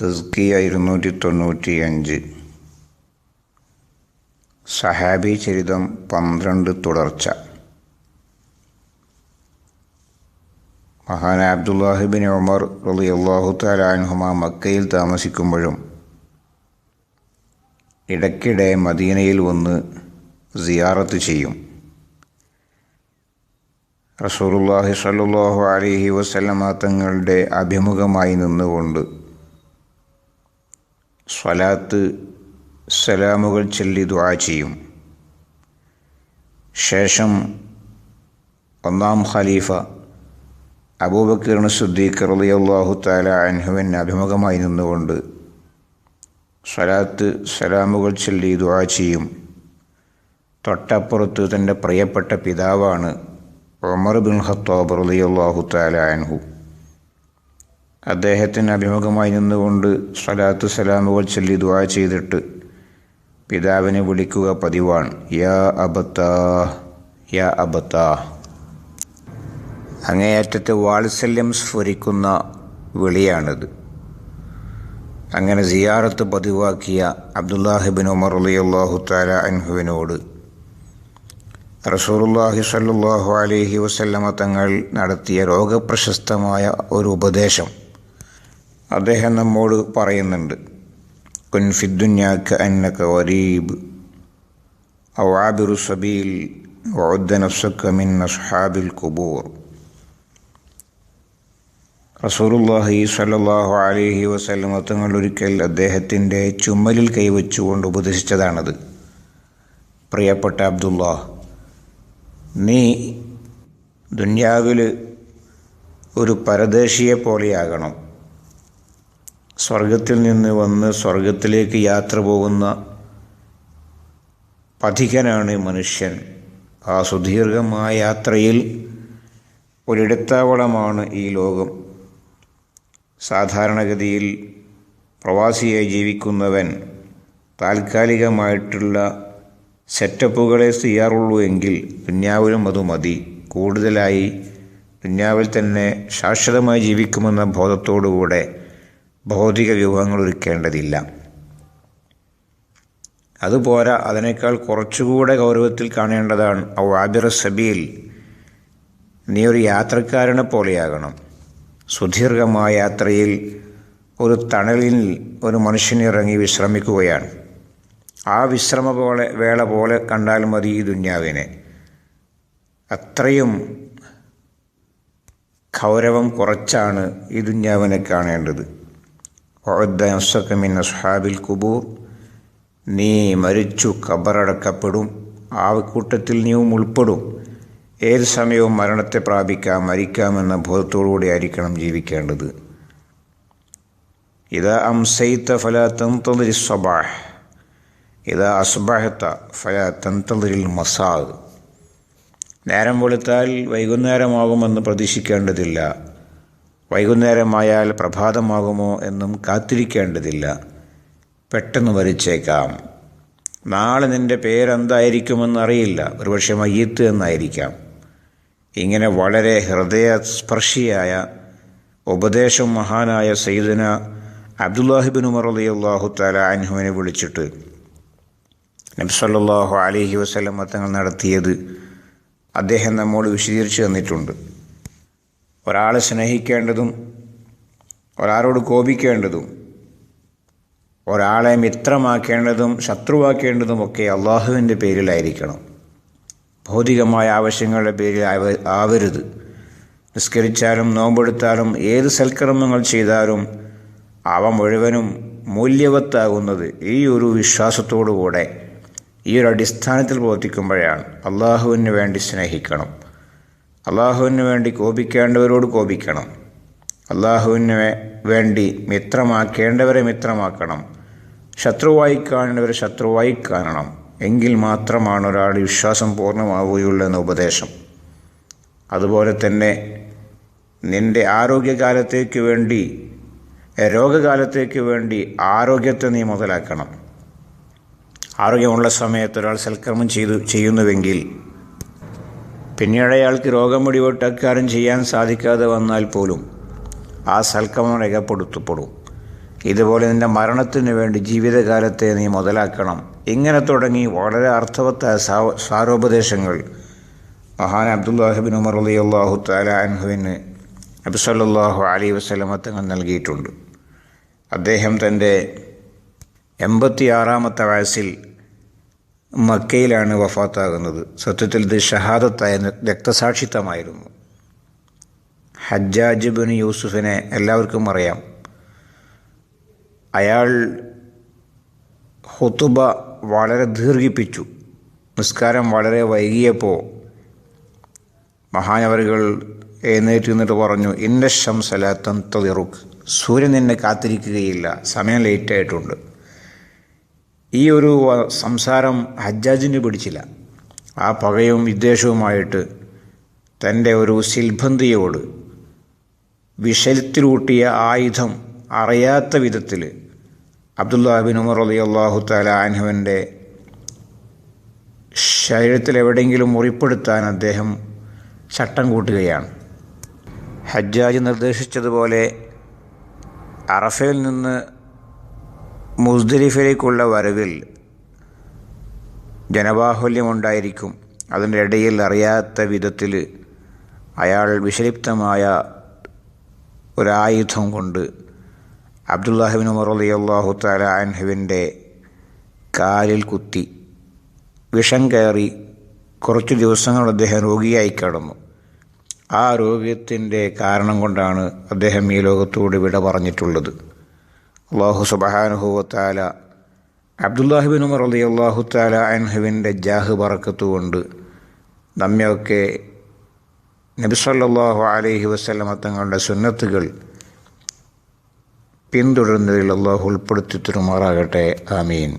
തസ്കിയ ഇരുന്നൂറ്റി തൊണ്ണൂറ്റിയഞ്ച് സഹാബി ചരിതം പന്ത്രണ്ട് തുടർച്ച. മഹാന അബ്ദുല്ലാഹിബിൻ ഉമർ അള്ളാഹു താലാൻഹുമ മക്കയിൽ താമസിക്കുമ്പോഴും ഇടയ്ക്കിടെ മദീനയിൽ വന്ന് സിയാറത്ത് ചെയ്യും. റസൂറുല്ലാഹി സല്ലാഹു അലഹി വസല്ലമ തങ്ങളുടെ അഭിമുഖമായി നിന്നുകൊണ്ട് സ്വലാത്ത് സലാമുകൾ ചൊല്ലി ദുആ ചെയ്യും. ശേഷം ഒന്നാം ഖലീഫ അബൂബക്കർ സുദ്ദീഖ് റളിയല്ലാഹു തആല അൻഹുവിന് അഭിമുഖമായി നിന്നുകൊണ്ട് സ്വലാത്ത് സലാമുകൾ ചൊല്ലി ദുആ ചെയ്യും. തൊട്ടപ്പുറത്ത് തന്റെ പ്രിയപ്പെട്ട പിതാവാണ് ഉമർ ബിൻ ഖത്താബ് റളിയല്ലാഹു തആല അൻഹു. അദ്ദേഹത്തിന് അഭിമുഖമായി നിന്നുകൊണ്ട് സ്വലാത്തു സലാമുകൾ ചൊല്ലി ദുവാ ചെയ്തിട്ട് പിതാവിനെ വിളിക്കുക പതിവാണ്. യാ അബത്താ യാ അബത്താ. അങ്ങേയറ്റത്തെ വാത്സല്യം സ്ഫുരിക്കുന്ന വിളിയാണിത്. അങ്ങനെ സിയാറത്ത് പതിവാക്കിയ അബ്ദുല്ലാഹിബിൻ ഉമർ അലിയല്ലാഹു താല അൻഹുവിനോട് റസൂറുല്ലാഹി സല്ലാഹു അലഹി വസല്ലമ തങ്ങൾ നടത്തിയ രോഗപ്രശസ്തമായ ഒരു ഉപദേശം അദ്ദേഹം നമ്മോട് പറയുന്നുണ്ട്. കുൻഫിദ്ദുഞ്ഞാക്ക് അന്നക്ക അന്നക വരീബ്. അവാബിറു സബീൽ. വഉദ്ദ നഫ്സക മിൻ അസ്ഹാബിൽ കുബൂർ റസൂറുല്ലാഹി സല്ലാഹു അലൈഹി വസല്ലമ തങ്ങൾ ഒരിക്കൽ അദ്ദേഹത്തിന്റെ ചുമലിൽ കൈവച്ചുകൊണ്ട് ഉപദേശിച്ചതാണത്. പ്രിയപ്പെട്ട അബ്ദുല്ലാ നീ ദുന്യാവിൽ ഒരു പരദേശിയെ പോലെയാകണം. സ്വർഗത്തിൽ നിന്ന് വന്ന് സ്വർഗത്തിലേക്ക് യാത്ര പോകുന്ന പഥികനാണ് മനുഷ്യൻ. ആ സുദീർഘമായ യാത്രയിൽ ഒരിടത്താവളമാണ് ഈ ലോകം. സാധാരണഗതിയിൽ പ്രവാസിയായി ജീവിക്കുന്നവൻ താൽക്കാലികമായിട്ടുള്ള സെറ്റപ്പുകളെ ചെയ്യാറുള്ളൂ എങ്കിൽ ദുന്യാവിലും അത് മതി. കൂടുതലായി ദുന്യാവിൽ തന്നെ ശാശ്വതമായി ജീവിക്കുമെന്ന ബോധത്തോടുകൂടെ ഭൗതിക വിഭവങ്ങൾ ഒരുക്കേണ്ടതില്ല. അതുപോരാ അതിനേക്കാൾ കുറച്ചുകൂടെ ഗൗരവത്തിൽ കാണേണ്ടതാണ്. വാബിറ സബീൽ നീ ഒരു യാത്രക്കാരനെ പോലെയാകണം. സുദീർഘമായ യാത്രയിൽ ഒരു തണലിൽ ഒരു മനുഷ്യനിറങ്ങി വിശ്രമിക്കുകയാണ്. ആ വിശ്രമ പോലെ വേള പോലെ കണ്ടാൽ മതി ഈ ദുന്യാവിനെ. അത്രയും ഗൗരവം കുറച്ചാണ് ഈ ദുന്യാവിനെ കാണേണ്ടത്. ഒദ്ദസക്കമിൻ അസ്ഹാബിൽ കുബൂർ നീ മരിച്ചു കബറടക്കപ്പെടും ആ കൂട്ടത്തിൽ നീയും ഉൾപ്പെടും. ഏത് സമയവും മരണത്തെ പ്രാപിക്കാം മരിക്കാമെന്ന ബോധത്തോടുകൂടി ആയിരിക്കണം ജീവിക്കേണ്ടത്. ഇതാ അംസൈത്ത ഫല തന്തതിരി സ്വബാഹ് ഇതാ അസ്ബാഹത്ത ഫല തന്തതിരിൽ മസാദ്. നേരം വെളുത്താൽ വൈകുന്നേരമാകുമെന്ന് പ്രതീക്ഷിക്കേണ്ടതില്ല. വൈകുന്നേരമായാൽ പ്രഭാതമാകുമോ എന്നും കാത്തിരിക്കേണ്ടതില്ല. പെട്ടെന്ന് വരച്ചേക്കാം. നാളെ നിന്റെ പേരെന്തായിരിക്കുമെന്നറിയില്ല ഒരുപക്ഷെ മയ്യത്ത് എന്നായിരിക്കാം. ഇങ്ങനെ വളരെ ഹൃദയസ്പർശിയായ ഉപദേശം മഹാനായ സയ്യിദന അബ്ദുല്ലാഹിബിൻ ഉമർ അലി അള്ളാഹു താല അൻഹുവിനെ വിളിച്ചിട്ട് നബ്സല്ലാഹു അലഹി വസ്ലം തങ്ങൾ നടത്തിയത് അദ്ദേഹം നമ്മോട് വിശദീകരിച്ചു തന്നിട്ടുണ്ട്. ഒരാളെ സ്നേഹിക്കേണ്ടതും ഒരാളോട് കോപിക്കേണ്ടതും ഒരാളെ മിത്രമാക്കേണ്ടതും ശത്രുവാക്കേണ്ടതുമൊക്കെ അള്ളാഹുവിന്റെ പേരിലായിരിക്കണം. ഭൗതികമായ ആവശ്യങ്ങളുടെ പേരിൽ ആവരുത്. നിസ്കരിച്ചാലും നോമ്പെടുത്താലും ഏത് സൽക്കർമ്മങ്ങൾ ചെയ്താലും അവ മുഴുവനും മൂല്യവത്താകുന്നത് ഈ ഒരു വിശ്വാസത്തോടുകൂടെ ഈ ഒരു അടിസ്ഥാനത്തിൽ പ്രവർത്തിക്കുമ്പോഴാണ്. അള്ളാഹുവിന് വേണ്ടി സ്നേഹിക്കണം. അള്ളാഹുവിന് വേണ്ടി കോപിക്കേണ്ടവരോട് കോപിക്കണം. അള്ളാഹുവിന് വേണ്ടി മിത്രമാക്കേണ്ടവരെ മിത്രമാക്കണം. ശത്രുവായി കാണേണ്ടവരെ ശത്രുവായി കാണണം എങ്കിൽ മാത്രമാണ് ഒരാൾ വിശ്വാസം പൂർണമാവുകയുള്ളൂ എന്ന ഉപദേശം. അതുപോലെ തന്നെ നിന്റെ ആരോഗ്യകാലത്തേക്ക് വേണ്ടി രോഗകാലത്തേക്ക് വേണ്ടി ആരോഗ്യത്തെ നീ മുതലാക്കണം. ആരോഗ്യമുള്ള സമയത്ത് ഒരാൾ സൽക്രമം ചെയ്തു ചെയ്യുന്നുവെങ്കിൽ പിന്നീട് അയാൾക്ക് രോഗം പിടിപെട്ടക്കാരം ചെയ്യാൻ സാധിക്കാതെ വന്നാൽ പോലും ആ സൽക്കർമ്മം രേഖപ്പെടുത്തപ്പെടും. ഇതുപോലെ നിന്റെ മരണത്തിന് വേണ്ടി ജീവിതകാലത്തെ നീ മുതലാക്കണം. ഇങ്ങനെ തുടങ്ങി വളരെ അർത്ഥവത്തായ സാരോപദേശങ്ങൾ. മഹാൻ അബ്ദുല്ലാഹിബിൻ ഉമർ അലി അള്ളാഹു താല അൻഹുവിന് നബിസല്ലാഹു അലി വസ്ലമ നൽകിയിട്ടുണ്ട്. അദ്ദേഹം തന്റെ എൺപത്തിയാറാമത്തെ വയസ്സിൽ മക്കയിലാണ് വഫാത്താകുന്നത്. സത്യത്തിൽ ഇത് ഷഹാദത്തായ രക്തസാക്ഷിത്വമായിരുന്നു. ഹജ്ജാജ് ബിൻ യൂസുഫിനെ എല്ലാവർക്കും അറിയാം. അയാൾ ഹുത്തുബ വളരെ ദീർഘിപ്പിച്ചു. നിസ്കാരം വളരെ വൈകിയപ്പോൾ മഹാനവറുകൾ എഴുന്നേറ്റ് നിന്നിട്ട് പറഞ്ഞു ഇന്ന ശംസലാത്തൻ തതിറുക്ക് സൂര്യൻ നിന്നെ കാത്തിരിക്കുകയില്ല. സമയം ലേറ്റായിട്ടുണ്ട് ഈ ഒരു സംസാരം ഹജ്ജാജിന് പിടിച്ചില്ല. ആ പകയും വിദ്വേഷവുമായിട്ട് തന്റെ ഒരു സിൽബന്ധിയോട് വിഷയത്തിലൂട്ടിയ ആയുധം അറിയാത്ത വിധത്തിൽ അബ്ദുല്ലാബിൻ ഉമർ അലി അള്ളാഹു താല ആൻഹുവിന്റെ ശരീരത്തിൽ എവിടെയെങ്കിലും മുറിപ്പെടുത്താൻ അദ്ദേഹം ചട്ടം കൂട്ടുകയാണ്. ഹജ്ജാജ് നിർദ്ദേശിച്ചതുപോലെ അറഫയിൽ നിന്ന് മുസ്ദലിഫിലേക്കുള്ള വരവിൽ ജനബാഹുല്യമുണ്ടായിരിക്കും. അതിന്റെ ഇടയിൽ അറിയാത്ത വിധത്തിൽ അയാൾ വിഷലിപ്തമായ ഒരായുധം കൊണ്ട് അബ്ദുല്ലാഹിബിൻ ഉമർ അലി അള്ളാഹു താല അൻഹുവിന്റെ കാലിൽ കുത്തി വിഷം കയറി കുറച്ച് ദിവസങ്ങൾ അദ്ദേഹം രോഗിയായി കിടന്നു. ആ രോഗ്യത്തിന്റെ കാരണം കൊണ്ടാണ് അദ്ദേഹം ഈ ലോകത്തോട് വിട പറഞ്ഞിട്ടുള്ളത്. അള്ളാഹു സുബഹാനുഹുവത്താല അബ്ദുല്ലാഹിബിൻ ഉമർ അലി അള്ളാഹു താല അൻഹുവിന്റെ ജാഹ് പറക്കത്തുകൊണ്ട് നമ്മയൊക്കെ നബിസല്ലാഹു അലൈഹി വസ്ലമ തങ്ങളുടെ സുന്നത്തുകൾ പിന്തുടരുന്നതിൽ അള്ളാഹു ഉൾപ്പെടുത്തി തരുമാറാകട്ടെ. ആമീൻ.